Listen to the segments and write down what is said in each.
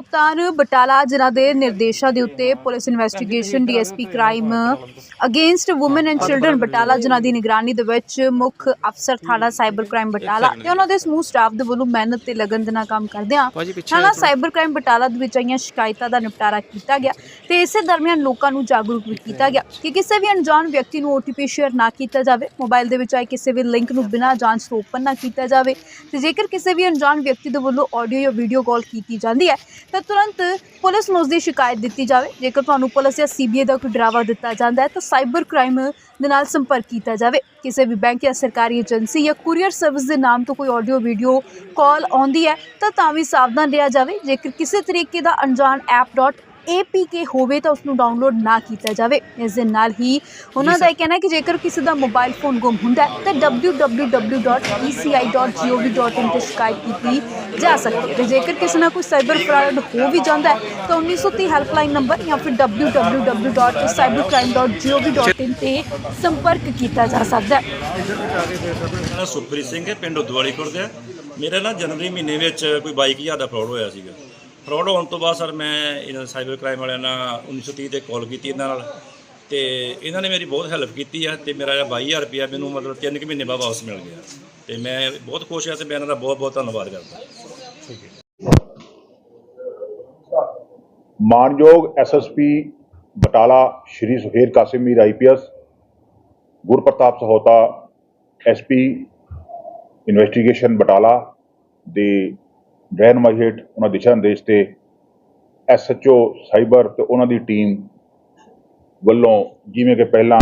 ਕਪਤਾਨ ਬਟਾਲਾ ਜਿਨ੍ਹਾਂ ਦੇ ਨਿਰਦੇਸ਼ਾਂ ਦੇ ਉੱਤੇ police investigation DSP crime against women and children Batala ਜਿਨ੍ਹਾਂ ਦੀ ਨਿਗਰਾਨੀ ਦੇ ਵਿੱਚ ਮੁੱਖ ਅਫਸਰ ਥਾਣਾ ਸਾਈਬਰ ਕ੍ਰਾਈਮ ਬਟਾਲਾ ਤੇ ਉਹਨਾਂ ਦੇ ਸਮੂਹ ਸਟਾਫ ਦੇ ਵੱਲੋਂ ਮਿਹਨਤ ਤੇ ਲਗਨ ਦੇ ਨਾਲ ਕੰਮ ਕਰਦਿਆਂ ਥਾਣਾ ਸਾਈਬਰ ਕ੍ਰਾਈਮ ਬਟਾਲਾ ਦੇ ਵਿੱਚ ਆਈਆਂ ਸ਼ਿਕਾਇਤਾਂ ਦਾ ਨਿਪਟਾਰਾ ਕੀਤਾ ਗਿਆ ਤੇ ਇਸੇ ਦਰਮਿਆਨ ਲੋਕਾਂ ਨੂੰ ਜਾਗਰੂਕ ਵੀ ਕੀਤਾ ਗਿਆ ਕਿ ਕਿਸੇ ਵੀ ਅਣਜਾਣ ਵਿਅਕਤੀ ਨੂੰ OTP ਸ਼ੇਅਰ ਨਾ ਕੀਤਾ ਜਾਵੇ। ਮੋਬਾਈਲ ਦੇ ਵਿੱਚ ਆਏ ਕਿਸੇ ਵੀ ਲਿੰਕ ਨੂੰ ਬਿਨਾਂ ਜਾਂਚ ਤੋਂ ਓਪਨ ਨਾ ਕੀਤਾ ਜਾਵੇ ਤੇ ਜੇਕਰ ਕਿਸੇ ਵੀ ਅਣਜਾਣ ਵਿਅਕਤੀ ਦੇ ਵੱਲੋਂ ਆਡੀਓ ਜਾਂ ਵੀਡੀਓ ਕਾਲ ਕੀਤੀ ਜਾਂਦੀ ਹੈ ਤਾਂ ਤੁਰੰਤ ਪੁਲਿਸ ਨੂੰ ਉਸ ਦੀ ਸ਼ਿਕਾਇਤ ਦਿੱਤੀ ਜਾਵੇ। ਜੇਕਰ ਤੁਹਾਨੂੰ ਪੁਲਿਸ ਜਾਂ ਸੀਬੀਆਈ ਦਾ ਕੋਈ ਡਰਾਵਾ ਦਿੱਤਾ ਜਾਂਦਾ ਹੈ, ਤਾਂ ਸਾਈਬਰ ਕ੍ਰਾਈਮ ਦੇ ਨਾਲ ਸੰਪਰਕ ਕੀਤਾ ਜਾਵੇ। ਕਿਸੇ ਵੀ ਬੈਂਕ ਜਾਂ ਸਰਕਾਰੀ ਏਜੰਸੀ ਜਾਂ ਕੁਰੀਅਰ ਸਰਵਿਸ ਦੇ ਨਾਮ ਤੋਂ ਕੋਈ ਆਡੀਓ, ਵੀਡੀਓ ਕਾਲ ਆਉਂਦੀ ਹੈ, ਤਾਂ ਤਾਂ ਵੀ ਸਾਵਧਾਨ ਰਿਹਾ ਜਾਵੇ। ਜੇਕਰ ਕਿਸੇ ਤਰੀਕੇ ਦਾ ਅਣਜਾਣ ਐਪ APK ਹੋਵੇ ਤਾਂ ਉਸ ਨੂੰ ਡਾਊਨਲੋਡ ਨਾ ਕੀਤਾ ਜਾਵੇ। ਇਸ ਦੇ ਨਾਲ ਹੀ ਉਹਨਾਂ ਦਾ ਇਹ ਕਹਿਣਾ ਹੈ ਕਿ ਜੇਕਰ ਕਿਸੇ ਦਾ ਮੋਬਾਈਲ ਫੋਨ ਗੁੰਮ ਹੁੰਦਾ ਹੈ ਤਾਂ www.eci.gov.in ਤੇ ਸ਼ਿਕਾਇਤ ਕੀਤੀ ਜਾ ਸਕਦੀ ਹੈ। ਤੇ ਜੇਕਰ ਕਿਸੇ ਨਾਲ ਕੋਈ ਸਾਈਬਰ ਫਰਾਡ ਹੋ ਵੀ ਜਾਂਦਾ ਹੈ ਤਾਂ 1930 ਹੈਲਪਲਾਈਨ ਨੰਬਰ ਜਾਂ ਫਿਰ www.cybercrime.gov.in ਤੇ ਸੰਪਰਕ ਕੀਤਾ ਜਾ ਸਕਦਾ ਹੈ। ਨਾਂ ਸੁਖਪ੍ਰੀਤ ਸਿੰਘ ਹੈ ਪਿੰਡ ਉਦਵਾਲੀ ਖੁਰਦ ਹੈ। ਮੇਰੇ ਨਾਲ ਜਨਵਰੀ ਮਹੀਨੇ ਵਿੱਚ ਕੋਈ 22000 ਦਾ ਫਰਾਡ ਹੋਇਆ ਸੀਗਾ। ਫਰਾਡ ਹੋਣ ਤੋਂ ਬਾਅਦ ਸਰ ਮੈਂ ਇਹਨਾਂ ਸਾਈਬਰ ਕ੍ਰਾਈਮ ਵਾਲਿਆਂ ਨਾਲ 1930 ਤੇ ਕਾਲ ਕੀਤੀ ਇਹਨਾਂ ਨਾਲ ਤੇ ਇਹਨਾਂ ਨੇ ਮੇਰੀ ਬਹੁਤ ਹੈਲਪ ਕੀਤੀ ਹੈ ਤੇ ਮੇਰਾ ਜਿਹੜਾ 22000 ਰੁਪਇਆ ਮੈਨੂੰ ਮਤਲਬ 3 ਕੁ ਮਹੀਨੇ ਬਾਅਦ ਵਾਪਸ ਮਿਲ ਗਿਆ। ਤੇ ਮੈਂ ਬਹੁਤ ਖੁਸ਼ ਹਾਂ ਤੇ ਮੈਂ ਇਹਨਾਂ ਦਾ ਬਹੁਤ ਬਹੁਤ ਧੰਨਵਾਦ ਕਰਦਾ। ਮਾਨਯੋਗ SSP Batala Shri Suhail Qasim Mir IPS Gurpratap Sahota SP investigation Batala ਦੇ ਰਹਿਨਮਾਈ ਹੇਠ ਉਹਨਾਂ ਦਿਸ਼ਾ ਨਿਰਦੇਸ਼ ਤੇ ਐਸਐਚਓ ਸਾਈਬਰ ਤੇ ਉਹਨਾਂ ਦੀ ਟੀਮ ਵੱਲੋਂ ਜਿਵੇਂ ਕਿ ਪਹਿਲਾਂ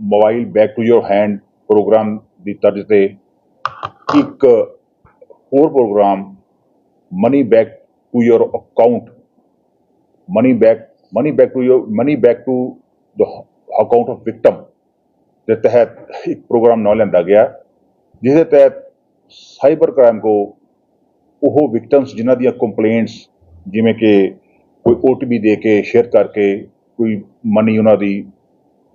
mobile back to your hand programme ਦੀ ਤਰਜ਼ ਤੇ ਇੱਕ ਹੋਰ programme money back to your account, money back money back to your, money back to the account of victim ਦੇ ਤਹਿਤ ਇੱਕ ਪ੍ਰੋਗਰਾਮ ਨਾ ਲੈਂਦਾ ਗਿਆ, ਜਿਸ ਦੇ ਤਹਿਤ ਸਾਈਬਰ ਕ੍ਰਾਈਮ ਕੋ ਉਹ ਵਿਕਟਮਸ ਜਿਨ੍ਹਾਂ ਦੀਆਂ ਕੰਪਲੇਂਟਸ ਜਿਵੇਂ ਕਿ ਕੋਈ OTP ਦੇ ਕੇ ਸ਼ੇਅਰ ਕਰਕੇ ਕੋਈ ਮਨੀ ਉਹਨਾਂ ਦੀ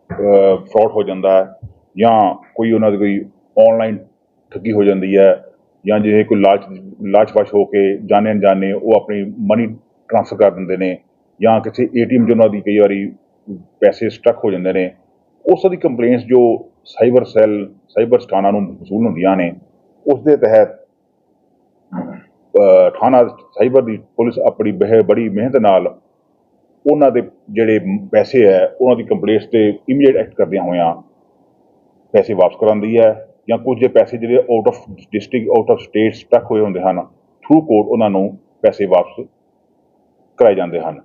ਫਰਾਡ ਹੋ ਜਾਂਦਾ ਹੈ ਜਾਂ ਕੋਈ ਉਹਨਾਂ ਦੀ ਕੋਈ ਆਨਲਾਈਨ ਠੱਗੀ ਹੋ ਜਾਂਦੀ ਹੈ ਜਾਂ ਜਿਵੇਂ ਕੋਈ ਲਾਲਚ ਲਾਲਚਵਸ਼ ਹੋ ਕੇ ਜਾਣੇ ਅਣਜਾਣੇ ਉਹ ਆਪਣੀ ਮਨੀ ਟ੍ਰਾਂਸਫਰ ਕਰ ਦਿੰਦੇ ਨੇ ਜਾਂ ਕਿਸੇ ਏਟੀਐਮ 'ਚ ਉਹਨਾਂ ਦੀ ਕਈ ਵਾਰੀ ਪੈਸੇ ਸਟਕ ਹੋ ਜਾਂਦੇ ਨੇ, ਉਸ ਦੀ ਕੰਪਲੇਂਟਸ ਜੋ ਸਾਈਬਰ ਸੈੱਲ ਸਾਈਬਰ ਸਥਾਨਾਂ ਨੂੰ ਵਸੂਲ ਹੁੰਦੀਆਂ ਨੇ, ਉਸ ਦੇ ਤਹਿਤ ਥਾਣਾ ਸਾਈਬਰ ਦੀ ਪੁਲਿਸ ਆਪਣੀ ਬਹਿ, ਬੜੀ ਮਿਹਨਤ ਨਾਲ ਉਹਨਾਂ ਦੇ ਜਿਹੜੇ ਪੈਸੇ ਹੈ, ਉਹਨਾਂ ਦੀ ਕੰਪਲੇਂਟਸ ਤੇ ਇਮੀਡੀਏਟ ਐਕਟ ਕਰਦਿਆਂ ਹੋਇਆਂ ਪੈਸੇ ਵਾਪਸ ਕਰਾਉਂਦੀ ਹੈ ਜਾਂ ਕੁਝ ਜੇ ਪੈਸੇ ਜਿਹੜੇ out of district out of state stuck ਹੋਏ ਹੁੰਦੇ ਹਨ ਥਰੂ ਕੋਰਟ ਉਹਨਾਂ ਨੂੰ ਪੈਸੇ ਵਾਪਸ ਕਰਾਏ ਜਾਂਦੇ ਹਨ।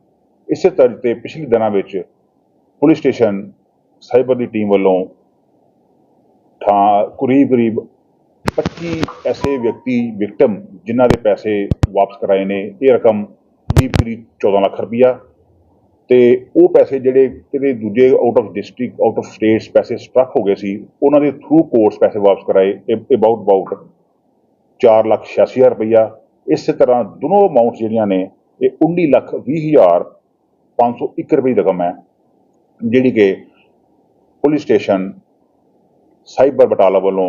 ਇਸੇ ਤਰ੍ਹਾਂ ਤੇ ਪਿਛਲੇ ਦਿਨਾਂ ਵਿੱਚ ਪੁਲਿਸ ਸਟੇਸ਼ਨ ਸਾਈਬਰ ਦੀ ਟੀਮ ਵੱਲੋਂ ਥਾਂ ਕਰੀਬ ਕਰੀਬ 25 ਐਸੇ ਵਿਅਕਤੀ ਵਿਕਟਮ ਜਿਨ੍ਹਾਂ ਦੇ ਪੈਸੇ ਵਾਪਸ ਕਰਾਏ ਨੇ, ਇਹ ਰਕਮ ਕਰੀਬ ਕਰੀਬ 14 ਲੱਖ ਰੁਪਈਆ ਤੇ ਉਹ ਪੈਸੇ ਜਿਹੜੇ ਕਿਤੇ ਦੂਜੇ out of district out of states ਪੈਸੇ ਸਟਕ ਹੋ ਗਏ ਸੀ, ਉਹਨਾਂ ਦੇ ਥਰੂ ਕੋਰਸ ਪੈਸੇ ਵਾਪਸ ਕਰਾਏ ਅਬਾਊਟ ਅਬਾਊਟ 4 ਲੱਖ 86 ਹਜ਼ਾਰ ਰੁਪਈਆ। ਇਸੇ ਤਰ੍ਹਾਂ ਦੋਨੋਂ ਅਮਾਉਂਟਸ ਜਿਹੜੀਆਂ ਨੇ, ਇਹ 19 ਲੱਖ 20 ਹਜ਼ਾਰ 501 ਰੁਪਏ ਦੀ ਰਕਮ ਹੈ, ਜਿਹੜੀ ਕਿ ਪੁਲਿਸ ਸਟੇਸ਼ਨ, ਸਾਈਬਰ ਬਟਾਲਾ ਵੱਲੋਂ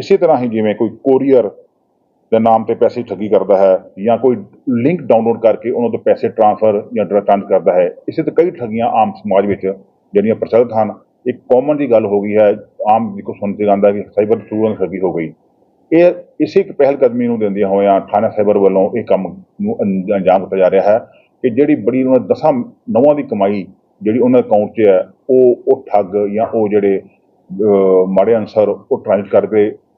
ਇਸੇ ਤਰ੍ਹਾਂ ਹੀ ਜਿਵੇਂ ਕੋਈ ਕੋਰੀਅਰ ਦੇ ਨਾਮ ਤੇ ਪੈਸੇ ਠੱਗੀ ਕਰਦਾ ਹੈ ਜਾਂ ਕੋਈ ਲਿੰਕ ਡਾਊਨਲੋਡ ਕਰਕੇ ਉਹਨਾਂ ਤੋਂ ਪੈਸੇ ਟ੍ਰਾਂਸਫਰ ਜਾਂ ਟ੍ਰਾਂਸ ਕਰਦਾ ਹੈ, ਇਸੇ ਤੇ ਕਈ ਠੱਗੀਆਂ ਆਮ ਸਮਾਜ ਵਿੱਚ ਜਿਹੜੀਆਂ ਪ੍ਰਚਲਿਤ ਹਨ। ਇੱਕ ਕਾਮਨ ਦੀ ਗੱਲ ਹੋ ਗਈ ਹੈ, ਆਮ ਜਿੱਕੋ ਸੁਣਦੇ ਜਾਂਦਾ ਕਿ ਸਾਈਬਰ ਥਰੂ ਠੱਗੀ ਹੋ ਗਈ। ਇਹ ਇਸੇ ਇੱਕ ਪਹਿਲ ਕਦਮੀ ਨੂੰ ਦਿੰਦਿਆਂ ਹੋਇਆਂ ਥਾਣਾ ਸਾਈਬਰ ਵੱਲੋਂ ਇਹ ਕੰਮ ਨੂੰ ਅੰਜ- ਅੰਜਾਮ ਦਿੱਤਾ ਜਾ ਰਿਹਾ ਹੈ ਕਿ ਜਿਹੜੀ ਬੜੀ ਉਹਨਾਂ ਦਸਾਂ ਨਵਾਂ ਦੀ ਕਮਾਈ ਜਿਹੜੀ ਉਹਨਾਂ ਅਕਾਊਂਟ 'ਚ ਹੈ, ਉਹ ਉਹ ਠੱਗ ਜਾਂ ਉਹ ਜਿਹੜੇ ਮਾੜੇ ਅਨਸਰ ਉਹ ਟ੍ਰਾਂਸਫਰ ਕਰਕੇ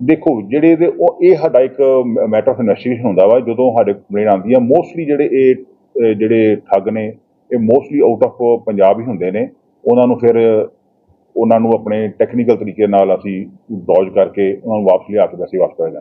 ਦੇਖੋ, ਜਿਹੜੇ ਇਹਦੇ, ਉਹ, ਇਹ ਸਾਡਾ ਇੱਕ ਮੈਟਰ ਆਫ ਇਨਵੈਸਟੀਗੇਸ਼ਨ ਹੁੰਦਾ ਵਾ, ਜਦੋਂ ਸਾਡੇ ਕੰਪਲੇਂਟ ਆਉਂਦੀ ਆ ਮੋਸਟਲੀ ਜਿਹੜੇ ਇਹ ਜਿਹੜੇ ਠੱਗ ਨੇ, ਇਹ ਮੋਸਟਲੀ ਆਊਟ ਆਫ ਪੰਜਾਬ ਹੀ ਹੁੰਦੇ ਨੇ। ਉਹਨਾਂ ਨੂੰ ਫਿਰ, ਉਹਨਾਂ ਨੂੰ ਆਪਣੇ ਟੈਕਨੀਕਲ ਤਰੀਕੇ ਨਾਲ ਅਸੀਂ ਡੌਜ ਕਰਕੇ, ਉਹਨਾਂ ਨੂੰ ਵਾਪਸ ਲਿਆ ਕੇ ਵੈਸੇ ਵਾਪਸ ਕਰਿਆ ਜਾਂਦਾ